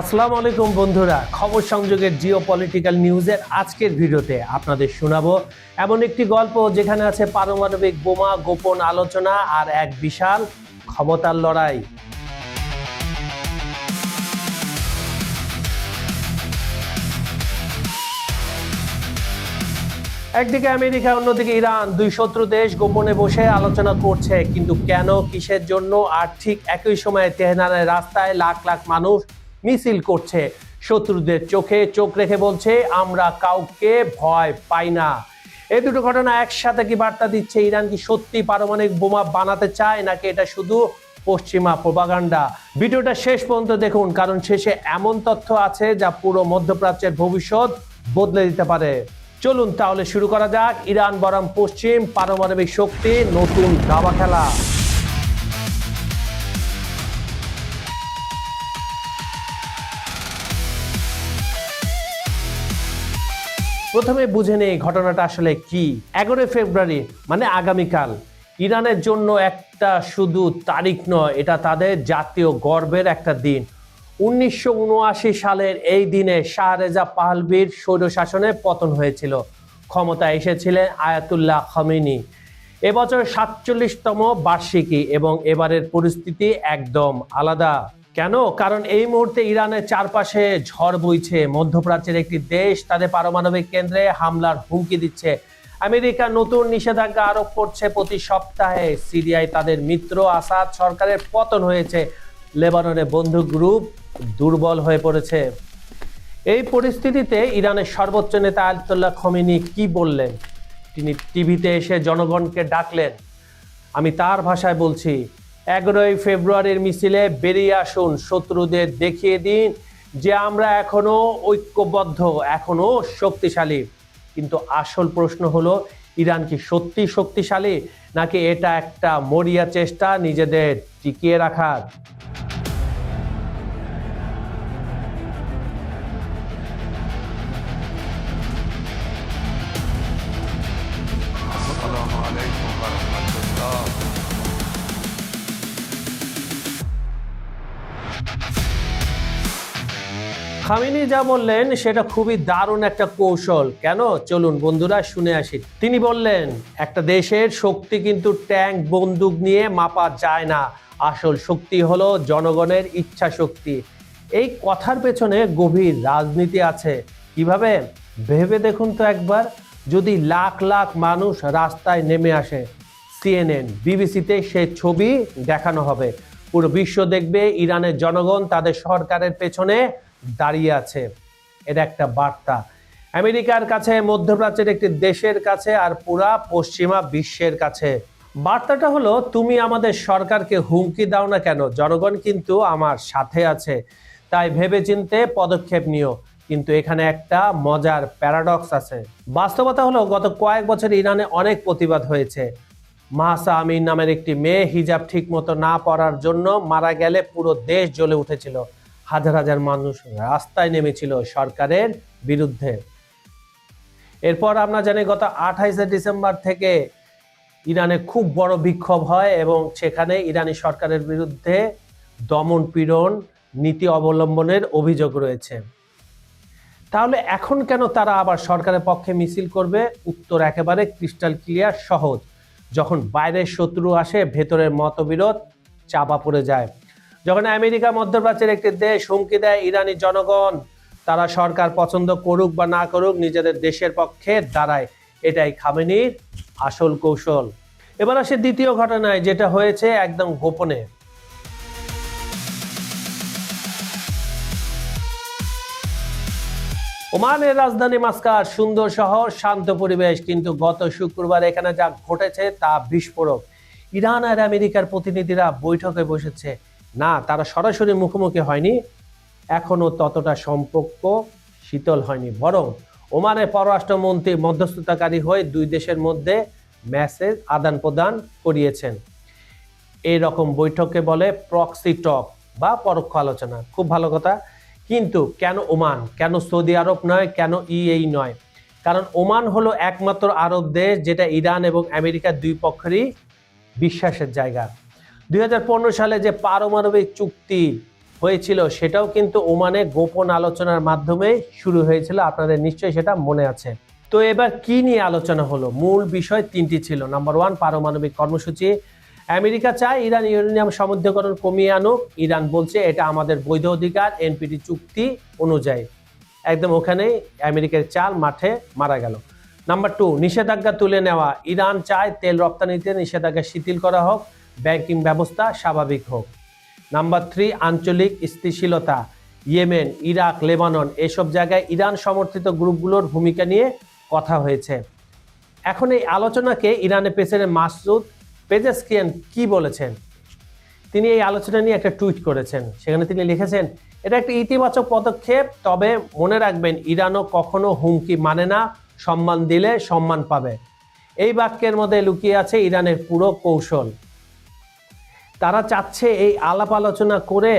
আসসালামু আলাইকুম বন্ধুরা, খবর সংযোগের জিও পলিটিক্যাল নিউজের আজকের ভিডিওতে আপনাদের শোনাবো এমন একটি গল্প যেখানে আছে পারমাণবিক বোমা, গোপন আলোচনা আর এক বিশাল ক্ষমতার লড়াই। একদিকে আমেরিকা, অন্যদিকে ইরান, দুই শত্রু দেশ গোপনে বসে আলোচনা করছে, কিন্তু কেন, কিসের জন্য, আর ঠিক একই সময়ে তেহরানের রাস্তায় লাখ লাখ মানুষ মিছিল করছে। শত্রুদের চোখে চোখ রেখে বলছে, আমরা কাউকে ভয় পাই না। এই দুটো ঘটনা একসাথে কি বার্তা দিচ্ছে? ইরান কি সত্যি পারমাণবিক বোমা বানাতে চায়, নাকি এটা শুধু পশ্চিমা প্রোপাগান্ডা ভিডিওটা শেষ পর্যন্ত দেখুন, কারণ শেষে এমন তথ্য আছে যা পুরো মধ্যপ্রাচ্যের ভবিষ্যৎ বদলে দিতে পারে। চলুন তাহলে শুরু করা যাক। ইরান বরং পশ্চিম পারমাণবিক শক্তি নতুন দাবা খেলা। প্রথমে বুঝে নেই ঘটনাটা আসলে কি। এগারোই ফেব্রুয়ারি মানে আগামীকাল। ইরানের জন্য একটা শুধু তারিখ নয়, এটা তাদের জাতীয় গর্বের একটা দিন। উনিশশো উনআশি সালের এই দিনে শাহরেজা পাহলবির স্বৈরশাসনে পতন হয়েছিল। ক্ষমতা এসেছিলেন আয়াতুল্লাহ খামেনি এবছর সাতচল্লিশতম বার্ষিকী এবং এবারের পরিস্থিতি একদম আলাদা। কেন? কারণ এই মুহূর্তে ইরানের চারপাশে ঝড় বইছে। মধ্যপ্রাচ্যের একটি দেশ তাদের পারমাণবিক কেন্দ্রে হামলার হুমকি দিচ্ছে। আমেরিকা নতুন নিষেধাজ্ঞা আরোপ করছে প্রতি সপ্তাহে। সিরিয়ায় তাদের মিত্র আসাদ সরকারের পতন হয়েছে। লেবাননের বন্ধু গ্রুপ দুর্বল হয়ে পড়েছে। এই পরিস্থিতিতে ইরানের সর্বোচ্চ নেতা আয়তুল্লাহ খমিনি কি বললেন? তিনি টিভিতে এসে জনগণকে ডাকলেন। আমি তার ভাষায় বলছি এগারোই ফেব্রুয়ারির মিছিলে বেরিয়ে আসুন, শত্রুদের দেখিয়ে দিন যে আমরা এখনও ঐক্যবদ্ধ, এখনও শক্তিশালী। কিন্তু আসল প্রশ্ন হলো, ইরান কি সত্যি শক্তিশালী নাকি এটা একটা মরিয়া চেষ্টা নিজেদের টিকিয়ে রাখার? খামিনি যা বললেন, সেটা খুবই দারুণ একটা কৌশল। কেন? চলুন বন্ধুরা, শুনে আসি। তিনি বললেন, একটা দেশের শক্তি কিন্তু ট্যাঙ্ক, বন্দুক নিয়ে মাপা যায় না। আসল শক্তি হলো জনগণের ইচ্ছা শক্তি। এই কথার পেছনে গভীর রাজনীতি আছে। কীভাবে? ভেবে দেখুন তো একবার। যদি লাখ লাখ মানুষ রাস্তায় নেমে আসে, সিএনএন, বিবিসিতে সে ছবি দেখানো হবে। পুরো বিশ্ব দেখবে, ইরানের জনগণ তাদের সরকারের পেছনে দাঁড়িয়ে আছে। এটা একটা বার্তা। আমেরিকার কাছে, মধ্যপ্রাচ্যের একটি দেশের কাছে আর পুরা পশ্চিমা বিশ্বের কাছে। বার্তাটা হলো, তুমি আমাদের সরকারকে হুমকি দাও না কেন? জনগণ কিন্তু আমার সাথে আছে। তাই ভেবেচিন্তে পদক্ষেপ নিও। কিন্তু এখানে একটা মজার প্যারাডক্স আছে। বাস্তবতা হলো, গত কয়েক বছর ইরানে অনেক প্রতিবাদ হয়েছে। মাহসা আমিন নামের একটি মেয়ে হিজাব ঠিক মতো না পরার জন্য মারা গেলে পুরো দেশ জ্বলে উঠেছিল। হাজার হাজার মানুষ রাস্তায় নেমেছিল সরকারের বিরুদ্ধে। এরপর আমরা জানি গত আঠাইশে ডিসেম্বর থেকে ইরানে খুব বড় বিক্ষোভ হয় এবং সেখানে ইরানি সরকারের বিরুদ্ধে দমন পীড়ন নীতি অবলম্বনের অভিযোগ রয়েছে। তাহলে এখন কেন তারা আবার সরকারের পক্ষে মিছিল করবে? উত্তর একেবারে ক্রিস্টাল ক্লিয়ার, সহজ। যখন বাইরের শত্রু আসে, ভেতরের মতবিরোধ চাপা পড়ে যায়। যখন আমেরিকা মধ্যপ্রাচ্যের একটি দেশ হুমকি দেয় ইরানি জনগণ, তারা সরকার পছন্দ করুক বা না করুক, নিজেদের দেশের পক্ষে দাঁড়ায়। এটাই খামেনির আসল কৌশল। এবার আসে দ্বিতীয় ঘটনায়, যেটা হয়েছে একদম গোপনে। ওমানের রাজধানী মাস্কার, সুন্দর শহর, শান্ত পরিবেশ, কিন্তু গত শুক্রবার এখানে যা ঘটেছে তা বিস্ফোরক। ইরান আর আমেরিকার প্রতিনিধিরা বৈঠকে বসেছে। না, তারা সরাসরি মুখোমুখি হয়নি। এখনও ততটা সম্পর্ক শীতল হয়নি। বরং ওমানের পররাষ্ট্রমন্ত্রী মধ্যস্থতাকারী হয়ে দুই দেশের মধ্যে মেসেজ আদান প্রদান করিয়েছেন। এই রকম বৈঠককে বলে প্রক্সি টক বা পরোক্ষ আলোচনা। খুব ভালো কথা। কিন্তু কেন ওমান? কেন সৌদি আরব নয়? কেন ইএই নয়? কারণ ওমান হলো একমাত্র আরব দেশ যেটা ইরান এবং আমেরিকার দুই পক্ষেরই বিশ্বাসের জায়গা। দুই হাজার পনেরো সালে যে পারমাণবিক চুক্তি হয়েছিল, সেটাও কিন্তু ওমানে গোপন আলোচনার মাধ্যমে শুরু হয়েছিল। আপনাদের নিশ্চয়ই সেটা মনে আছে। তো এবার কি নিয়ে আলোচনা হলো? মূল বিষয় তিনটি ছিল। নাম্বার ওয়ান, পারমাণবিক কর্মসূচি। আমেরিকা চায় ইরান ইউরেনিয়াম সমৃদ্ধকরণ কমিয়ে আনুক। ইরান বলছে এটা আমাদের বৈধ অধিকার, এনপিটি চুক্তি অনুযায়ী। একদম ওখানেই আমেরিকার চাল মাঠে মারা গেল। নাম্বার টু, নিষেধাজ্ঞা তুলে নেওয়া। ইরান চায় তেল রপ্তানিতে নিষেধাজ্ঞা শিথিল করা হোক। ব্যাংকিং ব্যবস্থা স্বাভাবিক হোক। নাম্বার থ্রি, আঞ্চলিক স্থিতিশীলতা। ইয়েমেন, ইরাক, লেবানন এসব জায়গায় ইরান সমর্থিত গ্রুপগুলোর ভূমিকা নিয়ে কথা হয়েছে। এখন এই আলোচনাকে ইরানের প্রেসিডেন্ট মাসুদ পেজেসকিয়ান কি বলেছেন? তিনি এই আলোচনা নিয়ে একটা টুইট করেছেন। সেখানে তিনি লিখেছেন, এটা একটা ইতিবাচক পদক্ষেপ, তবে মনে রাখবেন, ইরানও কখনো হুমকি মানে না, সম্মান দিলে সম্মান পাবে। এই বাক্যের মধ্যে লুকিয়ে আছে ইরানের পুরো কৌশল। তারা চাচ্ছে এই আলাপ আলোচনা করে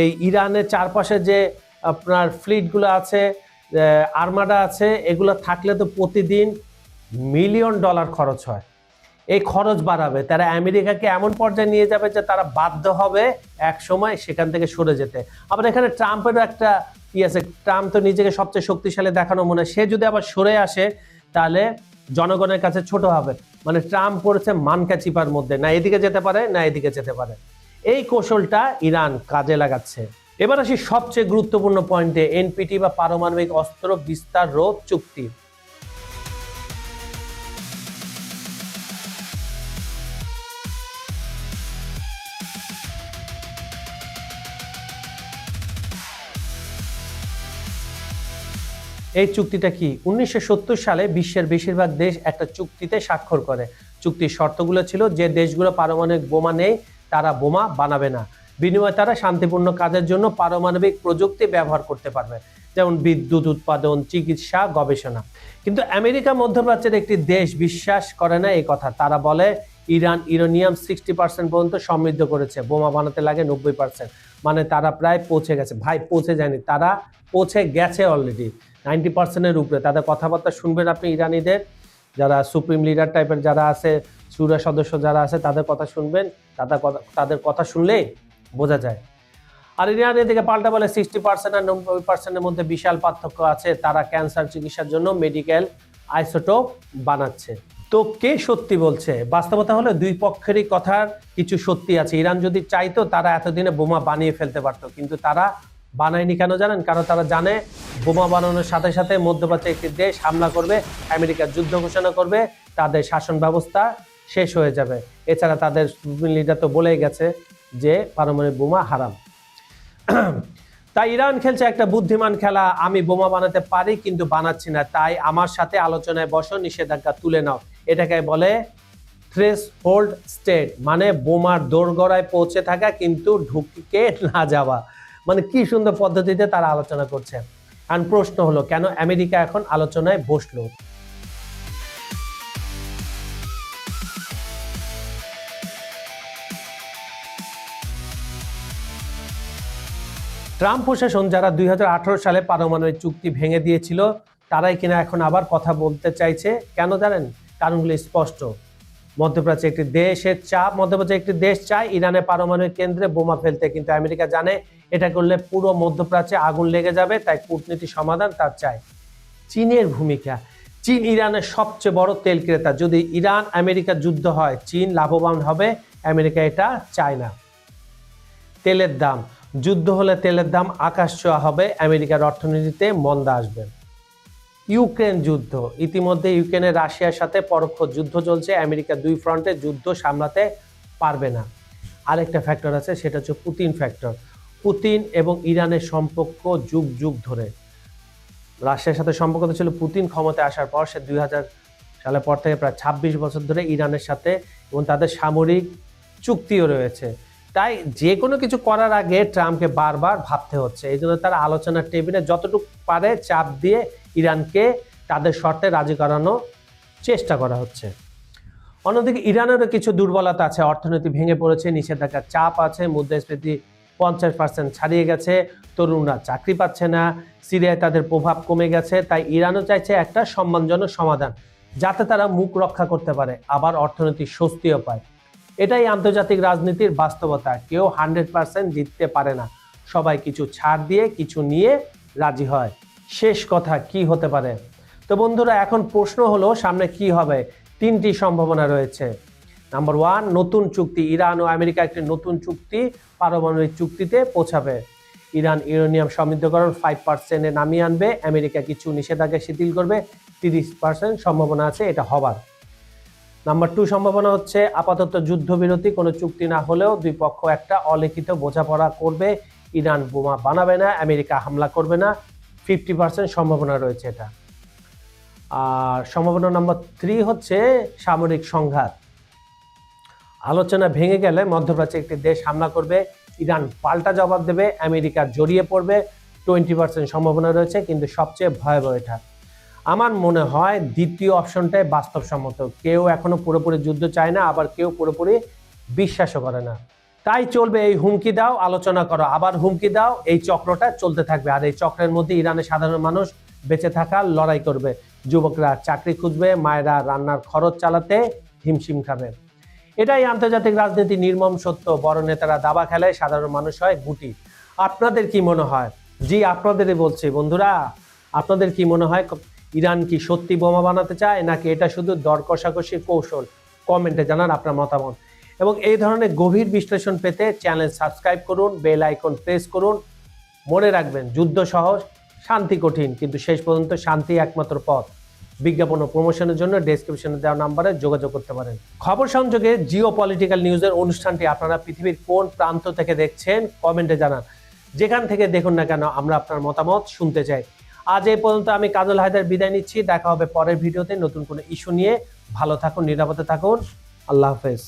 এই ইরানের চারপাশে যে আপনার ফ্লিটগুলো আছে আর্মাডা আছে, এগুলো থাকলে তো প্রতিদিন মিলিয়ন ডলার খরচ হয়। এই খরচ বাড়াবে। তারা আমেরিকাকে এমন পর্যায়ে নিয়ে যাবে যে তারা বাধ্য হবে এক সময় সেখান থেকে সরে যেতে। আবার এখানে ট্রাম্পেরও একটা ই আছে? ট্রাম্প তো নিজেকে সবচেয়ে শক্তিশালী দেখানো মনে হয়। সে যদি আবার সরে আসে, তাহলে জনগণের কাছে ছোট হবে। মানে ট্রাম্প পড়েছে মানকা চিপার মধ্যে। না এদিকে যেতে পারে, না এদিকে যেতে পারে। এই কৌশলটা ইরান কাজে লাগাচ্ছে। এবার আসি সবচেয়ে গুরুত্বপূর্ণ পয়েন্টে এনপিটি বা পারমাণবিক অস্ত্র বিস্তার রোধ চুক্তি। এই চুক্তিটা কি? উনিশশো সত্তর সালে বিশ্বের বেশিরভাগ দেশ একটা চুক্তিতে স্বাক্ষর করে। চুক্তির শর্তগুলো ছিল, যে দেশগুলো পারমাণবিক বোমা নেই, তারা বোমা বানাবে না। বিনিময়ে তারা শান্তিপূর্ণ কাজের জন্য পারমাণবিক প্রযুক্তি ব্যবহার করতে পারবে, যেমন বিদ্যুৎ উৎপাদন, চিকিৎসা, গবেষণা। কিন্তু আমেরিকা মধ্যপ্রাচ্যের একটি দেশ বিশ্বাস করে না এই কথা। তারা বলে, ইরান ইউরেনিয়াম সিক্সটি পার্সেন্ট পর্যন্ত সমৃদ্ধ করেছে, বোমা বানাতে লাগে নব্বই পার্সেন্ট। মানে তারা প্রায় পৌঁছে গেছে। ভাই, পৌঁছে যায়নি, তারা পৌঁছে গেছে অলরেডি নাইনটি পার্সেন্টের উপরে। তাদের কথাবার্তা শুনবেন আপনি ইরানিদের, যারা সুপ্রিম লিডার টাইপের যারা আছে, সুরা সদস্য যারা আছে, তাদের কথা শুনবেন। তাদের কথা তাদের কথা শুনলেই বোঝা যায়। আর ইরান এদিকে পাল্টা বলে সিক্সটি পার্সেন্ট আর নব্বই পার্সেন্টের মধ্যে বিশাল পার্থক্য আছে। তারা ক্যান্সার চিকিৎসার জন্য মেডিকেল আইসোটোপ বানাচ্ছে। তো কে সত্যি বলছে? বাস্তবতা হলো দুই পক্ষেরই কথার কিছু সত্যি আছে। ইরান যদি চাইতো, তারা এতদিনে বোমা বানিয়ে ফেলতে পারতো। কিন্তু তারা বানায়নি কেন জানেন? কারণ তারা জানে বোমা বানানোর সাথে সাথে মধ্যপ্রাচ্যে একটি দেশ হামলা করবে আমেরিকার যুদ্ধ ঘোষণা করবে, তাদের শাসন ব্যবস্থা শেষ হয়ে যাবে। এছাড়া তাদের লিডার তো বলেই গেছে যে পারমাণবিক বোমা হারাম। তাই ইরান খেলছে একটা বুদ্ধিমান খেলা, আমি বোমা বানাতে পারি কিন্তু বানাচ্ছি না, তাই আমার সাথে আলোচনায় বসো, নিষেধাজ্ঞা তুলে নাও। এটাকে বলে থ্রেস হোল্ড স্টেট মানে বোমার দোরগড়ায় পৌঁছে থাকা কিন্তু ঢুকে না যাওয়া। মানে কি সুন্দর পদ্ধতিতে তারা আলোচনা করছে আর প্রশ্ন হলো, কেন আমেরিকা এখন আলোচনায় বসল? ট্রাম্প প্রশাসন যারা দুই হাজার আঠারো সালে পারমাণবিক চুক্তি ভেঙে দিয়েছিল, তারাই কিনা এখন আবার কথা বলতে চাইছে? কেন জানেন? কারণগুলি স্পষ্ট। মধ্যপ্রাচ্যে একটি দেশের চাপ, মধ্যপ্রাচ্যে একটি দেশ চায় ইরানের পারমাণবিক কেন্দ্রে বোমা ফেলতে কিন্তু আমেরিকা জানে এটা করলে পুরো মধ্যপ্রাচ্যে আগুন লেগে যাবে, তাই কূটনীতি সমাধান তার চায় চীনের ভূমিকা, চীন ইরানের সবচেয়ে বড় তেল ক্রেতা। যদি ইরান আমেরিকা যুদ্ধ হয়, চীন লাভবান হবে, আমেরিকা এটা চায় না। তেলের দাম, যুদ্ধ হলে তেলের দাম আকাশ ছোঁয়া হবে, আমেরিকার অর্থনীতিতে মন্দা আসবে। ইউক্রেন যুদ্ধ। ইতিমধ্যে ইউক্রেনের রাশিয়ার সাথে পরোক্ষ যুদ্ধ চলছে। আমেরিকা দুই ফ্রন্টে যুদ্ধ সামলাতে পারবে না। আরেকটা ফ্যাক্টর আছে, সেটা হচ্ছে পুতিন ফ্যাক্টর পুতিন এবং ইরানের সম্পর্ক যুগ যুগ ধরে। রাশিয়ার সাথে সম্পর্ক তো ছিল পুতিন ক্ষমতায় আসার পর, সে দুই হাজার সালের পর থেকে প্রায় ছাব্বিশ বছর ধরে ইরানের সাথে এবং তাদের সামরিক চুক্তিও রয়েছে। তাই যে কোনো কিছু করার আগে ট্রাম্পকে বারবার ভাবতে হচ্ছে। এই জন্য তারা আলোচনার টেবিলে যতটুকু পারে চাপ দিয়ে ইরানকে তাদের শর্তে রাজি করানো চেষ্টা করা হচ্ছে। অন্যদিকে ইরানেরও কিছু দুর্বলতা আছে। অর্থনীতি ভেঙে পড়েছে, নিষেধাজ্ঞার চাপ আছে, মুদ্রাস্ফীতি পঞ্চাশ পার্সেন্ট ছাড়িয়ে গেছে, তরুণরা চাকরি পাচ্ছে না, সিরিয়ায় তাদের প্রভাব কমে গেছে, তাই ইরানও চাইছে একটা সম্মানজনক সমাধান, যাতে তারা মুখ রক্ষা করতে পারে, আবার অর্থনীতি স্বস্তিও পায়। এটাই আন্তর্জাতিক রাজনীতির বাস্তবতা, কেউ হান্ড্রেড পার্সেন্ট জিততে পারে না। সবাই কিছু ছাড় দিয়ে, কিছু নিয়ে রাজি হয়। শেষ কথা কি হতে পারে? তো বন্ধুরা, এখন প্রশ্ন হলো, সামনে কি হবে? তিনটি সম্ভাবনা রয়েছে। নাম্বার ওয়ান নতুন চুক্তি, ইরান ও আমেরিকা একটি নতুন চুক্তি, পারমাণবিক চুক্তিতে পৌঁছাবে। ইরান ইউরেনিয়াম সমৃদ্ধকরণ ফাইভ পার্সেন্টে নামিয়ে আনবে, আমেরিকা কিছু নিষেধাজ্ঞা শিথিল করবে, তিরিশ পার্সেন্ট সম্ভাবনা আছে, এটা হবার। নাম্বার টু সম্ভাবনা হচ্ছে, আপাতত যুদ্ধবিরতি, কোনো চুক্তি না হলেও দুই পক্ষ একটা অলিখিত বোঝাপড়া করবে। ইরান বোমা বানাবে না, আমেরিকা হামলা করবে না ফিফটি পার্সেন্ট সম্ভাবনা রয়েছে এটা। আর সম্ভাবনা নম্বর থ্রি হচ্ছে সামরিক সংঘাত। আলোচনা ভেঙে গেলে মধ্যপ্রাচ্যে একটি দেশ হামলা করবে, ইরান পাল্টা জবাব দেবে, আমেরিকা জড়িয়ে পড়বে টোয়েন্টি পার্সেন্ট সম্ভাবনা রয়েছে, কিন্তু সবচেয়ে ভয়াবহ এটা। আমার মনে হয় দ্বিতীয় অপশনটাই বাস্তবসম্মত। কেউ এখনও পুরোপুরি যুদ্ধ চায় না, আবার কেউ পুরোপুরি বিশ্বাসও করে না। তাই চলবে এই হুমকি দাও, আলোচনা করো, আবার হুমকি দাও, এই চক্রটা চলতে থাকবে। আর এই চক্রের মধ্যে ইরানের সাধারণ মানুষ বেঁচে থাকার লড়াই করবে। যুবকরা চাকরি খুঁজবে, মায়েরা রান্নার খরচ চালাতে হিমশিম খাবে। এটাই আন্তর্জাতিক রাজনীতি নির্মম সত্য। বড় নেতারা দাবা খেলে সাধারণ মানুষ হয় গুটি। আপনাদের কি মনে হয়? জি, আপনাদেরই বলছি। বন্ধুরা, আপনাদের কি মনে হয়? ইরান কি সত্যি বোমা বানাতে চায়? নাকি এটা শুধু দর কষাকষি কৌশল? কমেন্টে জানান আপনার মতামত। এবং এই ধরনের গভীর বিশ্লেষণ পেতে চ্যানেল সাবস্ক্রাইব করুন, বেল আইকন প্রেস করুন। মনে রাখবেন, যুদ্ধ সহজ, শান্তি কঠিন, কিন্তু শেষ পর্যন্ত শান্তি একমাত্র পথ। বিজ্ঞাপন ও প্রমোশনের জন্য ডেসক্রিপশনে দেওয়া নাম্বারে যোগাযোগ করতে পারেন। খবর সংযোগে জিও পলিটিক্যাল নিউজের অনুষ্ঠানটি আপনারা পৃথিবীর কোন প্রান্ত থেকে দেখছেন কমেন্টে জানান। যেখান থেকে দেখুন না কেন, আমরা আপনার মতামত শুনতে চাই। আজ এই পর্যন্ত আমি কাজল হায়দার বিদায় নিচ্ছি। দেখা হবে পরের ভিডিওতে নতুন কোনো ইস্যু নিয়ে। ভালো থাকুন, নিরাপদে থাকুন। আল্লাহ হাফেজ।